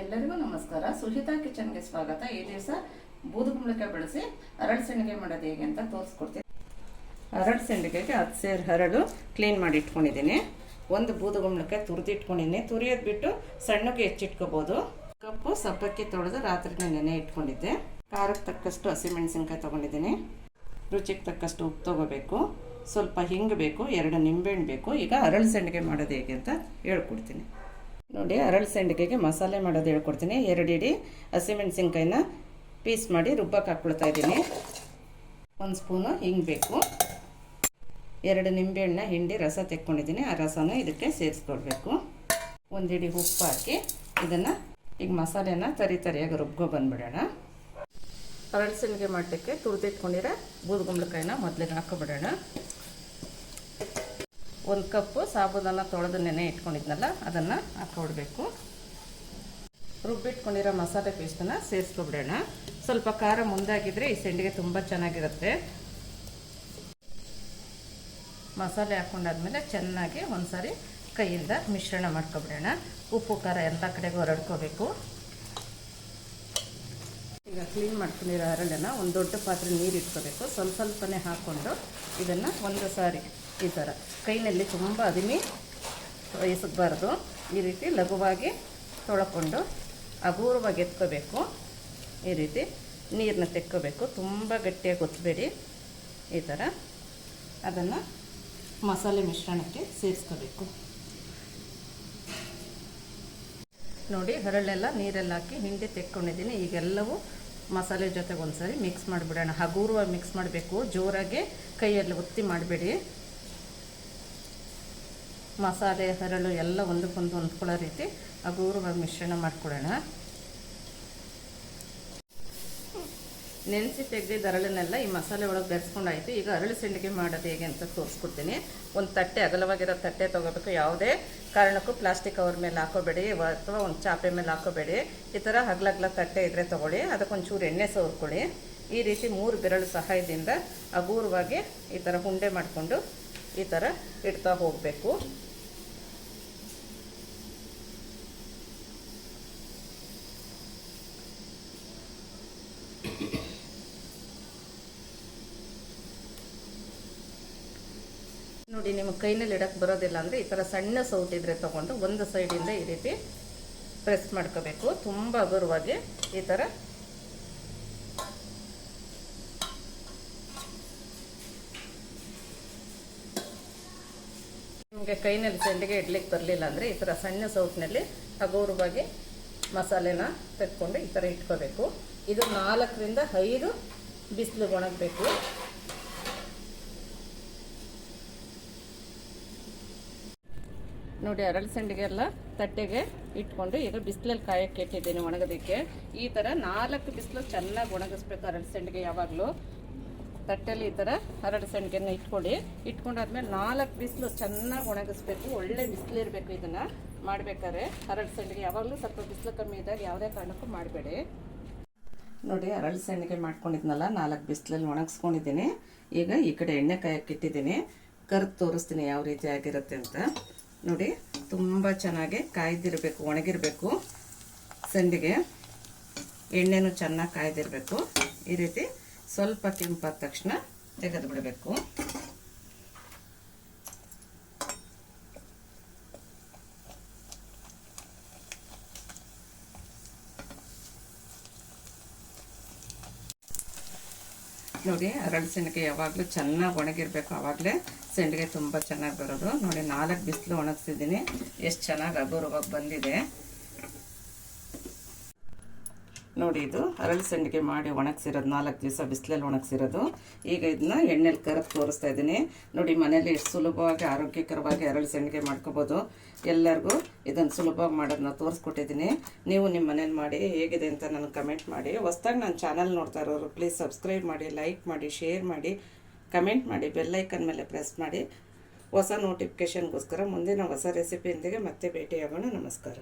ಎಲ್ಲರಿಗೂ ನಮಸ್ಕಾರ. ಸುಹಿತಾ ಕಿಚನ್ಗೆ ಸ್ವಾಗತ. ಈ ದಿವಸ ಬೂದುಗುಂಬಳಕಾಯಿ ಬಳಸಿ ಹರಳು ಸಂಡಿಗೆ ಮಾಡೋದು ಹೇಗೆ ಅಂತ ತೋರಿಸ್ಕೊಡ್ತೀನಿ. ಹರಳು ಸಂಡಿಗೆಗೆ ಹತ್ತು ಸೇರು ಹರಳು ಕ್ಲೀನ್ ಮಾಡಿ ಇಟ್ಕೊಂಡಿದ್ದೀನಿ. ಒಂದು ಬೂದುಗುಂಬಳಕಾಯಿ ತುರಿದಿಟ್ಕೊಂಡಿದ್ದೀನಿ ತುರಿಯೋದು ಬಿಟ್ಟು ಸಣ್ಣಗೆ ಹೆಚ್ಚಿಟ್ಕೋಬೋದು. ಕಪ್ಪು ಸಬ್ಬಕ್ಕಿ ತೊಳೆದು ರಾತ್ರಿನೇ ನೆನೆ ಇಟ್ಕೊಂಡಿದ್ದೆ. ಖಾರಕ್ಕೆ ತಕ್ಕಷ್ಟು ಹಸಿಮೆಣಸಿನ್ಕಾಯಿ ತೊಗೊಂಡಿದ್ದೀನಿ. ರುಚಿಗೆ ತಕ್ಕಷ್ಟು ಉಪ್ಪು ತೊಗೋಬೇಕು. ಸ್ವಲ್ಪ ಹಿಂಗೆ ಬೇಕು, ಎರಡು ನಿಂಬೆಹಣ್ಣು ಬೇಕು. ಈಗ ಹರಳು ಸಂಡಿಗೆ ಮಾಡೋದು ಹೇಗೆ ಅಂತ ಹೇಳ್ಕೊಡ್ತೀನಿ. ನೋಡಿ, ಅರಳು ಸಂಡಿಗೆಗೆ ಮಸಾಲೆ ಮಾಡೋದು ಹೇಳ್ಕೊಡ್ತೀನಿ. ಎರಡು ಇಡಿ ಹಸಿಮೆಣಸಿನ್ಕಾಯಿನ ಪೀಸ್ ಮಾಡಿ ರುಬ್ಬಕ್ಕೆ ಹಾಕ್ಕೊಳ್ತಾ ಇದ್ದೀನಿ. ಒಂದು ಸ್ಪೂನು ಹಿಂಗೆ ಬೇಕು. ಎರಡು ನಿಂಬೆಹಣ್ಣ ಹಿಂಡಿ ರಸ ತೆಕ್ಕೊಂಡಿದ್ದೀನಿ. ಆ ರಸನ ಇದಕ್ಕೆ ಸೇರಿಸ್ಕೊಳ್ಬೇಕು. ಒಂದು ಹಿಡಿ ಉಪ್ಪು ಹಾಕಿ ಇದನ್ನು ಈಗ ಮಸಾಲೆನ ತರಿ ತರಿಯಾಗಿ ರುಬ್ಕೊ ಬಂದುಬಿಡೋಣ. ಅರಳು ಸಂಡಿಗೆ ಮಾಡಲಿಕ್ಕೆ ತುರಿದಿಟ್ಕೊಂಡಿರೋ ಬೂದುಗುಂಬಳಕಾಯಿನ ಮೊದಲಿಗೆ ಹಾಕೊಬಿಡೋಣ ಒಂದು ಕಪ್ಪು ಸಾಬೂದನ್ನ ತೊಳೆದು ನೆನೆ ಇಟ್ಕೊಂಡಿದ್ನಲ್ಲ, ಅದನ್ನು ಹಾಕೊಡ್ಬೇಕು ರುಬ್ಬಿಟ್ಕೊಂಡಿರೋ ಮಸಾಲೆ ಪೇಸ್ಟನ್ನು ಸೇರಿಸ್ಕೊಬಿಡೋಣ. ಸ್ವಲ್ಪ ಖಾರ ಮುಂದಾಗಿದ್ರೆ ಈ ಸೆಂಡಿಗೆ ತುಂಬ ಚೆನ್ನಾಗಿರುತ್ತೆ. ಮಸಾಲೆ ಹಾಕೊಂಡಾದ್ಮೇಲೆ ಚೆನ್ನಾಗಿ ಒಂದ್ಸಾರಿ ಕೈಯಿಂದ ಮಿಶ್ರಣ ಮಾಡ್ಕೊಬಿಡೋಣ. ಉಪ್ಪು, ಖಾರ ಎಲ್ಲ ಕಡೆಗೂ ಹೊರಡ್ಕೋಬೇಕು. ಈಗ ಕ್ಲೀನ್ ಮಾಡ್ಕೊಂಡಿರೋ ಹರಳನ್ನು ಒಂದು ದೊಡ್ಡ ಪಾತ್ರೆ ನೀರು ಇಟ್ಕೋಬೇಕು. ಸ್ವಲ್ಪ ಸ್ವಲ್ಪನೇ ಹಾಕ್ಕೊಂಡು ಇದನ್ನು ಒಂದು ಸಾರಿ ಈ ಥರ. ಕೈನಲ್ಲಿ ತುಂಬ ಅದಿಮಿ ಎಸಗಬಾರ್ದು. ಈ ರೀತಿ ಲಘುವಾಗಿ ತೊಳ್ಕೊಂಡು ಹಗೂರವಾಗಿ ಎತ್ಕೋಬೇಕು. ಈ ರೀತಿ ನೀರನ್ನ ತೆಕ್ಕೋಬೇಕು. ತುಂಬ ಗಟ್ಟಿಯಾಗಿ ಒತ್ತಬೇಡಿ ಈ ಥರ ಅದನ್ನು ಮಸಾಲೆ ಮಿಶ್ರಣಕ್ಕೆ ಸೇರಿಸ್ಕೋಬೇಕು. ನೋಡಿ, ಹರಳೆಲ್ಲ ನೀರೆಲ್ಲ ಹಾಕಿ ಹಿಂದೆ ತೆಕ್ಕೊಂಡಿದ್ದೀನಿ. ಈಗೆಲ್ಲವೂ ಮಸಾಲೆ ಜೊತೆಗೆ ಒಂದ್ಸರಿ ಮಿಕ್ಸ್ ಮಾಡಿಬಿಡೋಣ. ಹಗೂರವಾಗಿ ಮಿಕ್ಸ್ ಮಾಡಬೇಕು. ಜೋರಾಗಿ ಕೈಯಲ್ಲಿ ಒತ್ತಿ ಮಾಡಬೇಡಿ. ಮಸಾಲೆ, ಹರಳು ಎಲ್ಲ ಒಂದಕ್ಕೊಂದು ಹೊಂದ್ಕೊಳ್ಳೋ ರೀತಿ ಹಗೂರವಾಗಿ ಮಿಶ್ರಣ ಮಾಡ್ಕೊಳ್ಳೋಣ ನೆನೆಸಿ ತೆಗೆದಿದ್ದ ಅರಳನ್ನೆಲ್ಲ ಈ ಮಸಾಲೆ ಒಳಗೆ ಬೆರೆಸ್ಕೊಂಡಾಯ್ತು. ಈಗ ಅರಳು ಸಿಂಡಿಗೆ ಮಾಡೋದು ಹೇಗೆ ಅಂತ ತೋರಿಸ್ಕೊಡ್ತೀನಿ. ಒಂದು ತಟ್ಟೆ, ಅಗಲವಾಗಿರೋ ತಟ್ಟೆ ತೊಗೋಬೇಕು. ಯಾವುದೇ ಕಾರಣಕ್ಕೂ ಪ್ಲಾಸ್ಟಿಕ್ ಕವರ್ ಮೇಲೆ ಹಾಕೋಬೇಡಿ ಅಥವಾ ಒಂದು ಚಾಪೆ ಮೇಲೆ ಹಾಕೋಬೇಡಿ. ಈ ಥರ ಹಗ್ಲಗ್ಲ ತಟ್ಟೆ ಇದ್ದರೆ ತೊಗೊಳ್ಳಿ. ಅದಕ್ಕೊಂಚೂರು ಎಣ್ಣೆ ಸವರ್ಕೊಳ್ಳಿ ಈ ರೀತಿ ಮೂರು ಬೆರಳು ಸಹಾಯದಿಂದ ಹಗೂರವಾಗಿ ಈ ಥರ ಹುಂಡೆ ಮಾಡಿಕೊಂಡು ಈ ಥರ ಇಡ್ತಾ ಹೋಗಬೇಕು ನೋಡಿ ನಿಮಗೆ ಕೈನಲ್ಲಿ ಇಡಕ್ಕೆ ಬರೋದಿಲ್ಲ ಅಂದರೆ ಈ ಥರ ಸಣ್ಣ ಸೌಟಿದ್ರೆ ತೊಗೊಂಡು ಒಂದು ಸೈಡಿಂದ ಈ ರೀತಿ ಪ್ರೆಸ್ ಮಾಡ್ಕೋಬೇಕು. ತುಂಬ ಹಗುರವಾಗಿ ಈ ಥರ ನಿಮಗೆ ಕೈನಲ್ಲಿ ಸೆಂಡಿಗೆ ಇಡ್ಲಿಕ್ಕೆ ಬರಲಿಲ್ಲ ಅಂದರೆ ಈ ಥರ ಸಣ್ಣ ಸೌಟ್ನಲ್ಲಿ ಹಗುರವಾಗಿ ಮಸಾಲೆನ ತೆಕ್ಕೊಂಡು ಈ ಥರ ಇಟ್ಕೋಬೇಕು. ಇದು ನಾಲ್ಕರಿಂದ ಐದು ಬಿಸಿಲು ಒಣಗಬೇಕು ನೋಡಿ ಅರಳು ಸಂಡಿಗೆ ಎಲ್ಲ ತಟ್ಟೆಗೆ ಇಟ್ಕೊಂಡು ಈಗ ಬಿಸಿಲಲ್ಲಿ ಕಾಯಕ್ಕೆ ಇಟ್ಟಿದ್ದೀನಿ ಒಣಗೋದಕ್ಕೆ. ಈ ಥರ ನಾಲ್ಕು ಬಿಸಿಲು ಚೆನ್ನಾಗಿ ಒಣಗಿಸ್ಬೇಕು ಅರಳು ಸಂಡಿಗೆ ಯಾವಾಗಲೂ. ತಟ್ಟೆಯಲ್ಲಿ ಈ ಥರ ಹರಳು ಸಂಡಿಗೆನ ಇಟ್ಕೊಳ್ಳಿ. ಇಟ್ಕೊಂಡಾದ್ಮೇಲೆ ನಾಲ್ಕು ಬಿಸಿಲು ಚೆನ್ನಾಗಿ ಒಣಗಿಸ್ಬೇಕು. ಒಳ್ಳೆ ಬಿಸಿಲಿರಬೇಕು ಇದನ್ನು ಮಾಡಬೇಕಾದ್ರೆ. ಹರಳು ಸಂಡಿಗೆ ಯಾವಾಗಲೂ ಸ್ವಲ್ಪ ಬಿಸಿಲು ಕಮ್ಮಿ ಇದ್ದಾಗ ಯಾವುದೇ ಕಾರಣಕ್ಕೂ ಮಾಡಬೇಡಿ. ನೋಡಿ ಅರಳು ಸಂಡಿಗೆ ಮಾಡ್ಕೊಂಡಿದ್ನಲ್ಲ, ನಾಲ್ಕು ಬಿಸಿಲಲ್ಲಿ ಒಣಗಿಸ್ಕೊಂಡಿದ್ದೀನಿ. ಈಗ ಈ ಕಡೆ ಎಣ್ಣೆ ಕಾಯಕ್ಕೆ ಇಟ್ಟಿದ್ದೀನಿ. ಕರ್ದು ತೋರಿಸ್ತೀನಿ ಯಾವ ರೀತಿ ಆಗಿರುತ್ತೆ ಅಂತ. ನೋಡಿ, ತುಂಬ ಚೆನ್ನಾಗಿ ಕಾಯ್ದಿರಬೇಕು, ಒಣಗಿರಬೇಕು. ಸಂಡಿಗೆ ಎಣ್ಣೆನೂ ಚೆನ್ನಾಗಿ ಕಾಯ್ದಿರಬೇಕು. ಈ ರೀತಿ ಸ್ವಲ್ಪ ಕೆಂಪಾದ ತಕ್ಷಣ ತೆಗೆದು ಬಿಡಬೇಕು. ನೋಡಿ, ಅರಳು ಯಾವಾಗಲೂ ಚೆನ್ನಾಗಿ ಒಣಗಿರಬೇಕು ಆವಾಗಲೇ ಸಂಡಿಗೆ ತುಂಬ ಚೆನ್ನಾಗಿ ಬರೋದು. ನೋಡಿ, ನಾಲ್ಕು ಬಿಸಿಲು ಒಣಗಿಸಿದ್ದೀನಿ. ಎಷ್ಟು ಚೆನ್ನಾಗಿ ಹಗುರವಾಗಿ ಬಂದಿದೆ. ನೋಡಿ, ಇದು ಅರಳು ಸಂಡಿಗೆ ಮಾಡಿ ಒಣಗಿಸಿರೋದು ನಾಲ್ಕು ದಿವಸ ಬಿಸಿಲಲ್ಲಿ ಒಣಗಿಸಿರೋದು. ಈಗ ಇದನ್ನ ಎಣ್ಣೆಲಿ ಕರೆದು ತೋರಿಸ್ತಾ ಇದ್ದೀನಿ. ನೋಡಿ ಮನೇಲಿ ಎಷ್ಟು ಸುಲಭವಾಗಿ, ಆರೋಗ್ಯಕರವಾಗಿ ಅರಳು ಸಂಡಿಗೆ ಮಾಡ್ಕೋಬೋದು. ಎಲ್ಲರಿಗೂ ಇದನ್ನು ಸುಲಭವಾಗಿ ಮಾಡೋದನ್ನ ತೋರಿಸ್ಕೊಟ್ಟಿದ್ದೀನಿ. ನೀವು ನಿಮ್ಮ ಮನೇಲಿ ಮಾಡಿ ಹೇಗಿದೆ ಅಂತ ನನಗೆ ಕಮೆಂಟ್ ಮಾಡಿ. ಹೊಸ್ದಾಗಿ ನನ್ನ ಚಾನಲ್ ನೋಡ್ತಾ ಇರೋರು ಪ್ಲೀಸ್ ಸಬ್ಸ್ಕ್ರೈಬ್ ಮಾಡಿ ಲೈಕ್ ಮಾಡಿ ಶೇರ್ ಮಾಡಿ. ಕಮೆಂಟ್ ಮಾಡಿ ಬೆಲ್ಲೈಕನ್ ಮೇಲೆ ಪ್ರೆಸ್ ಮಾಡಿ. ಹೊಸ ನೋಟಿಫಿಕೇಷನ್ಗೋಸ್ಕರ ಮುಂದಿನ ಹೊಸ ರೆಸಿಪಿಯೊಂದಿಗೆ ಮತ್ತೆ ಭೇಟಿಯಾಗೋಣ. ನಮಸ್ಕಾರ.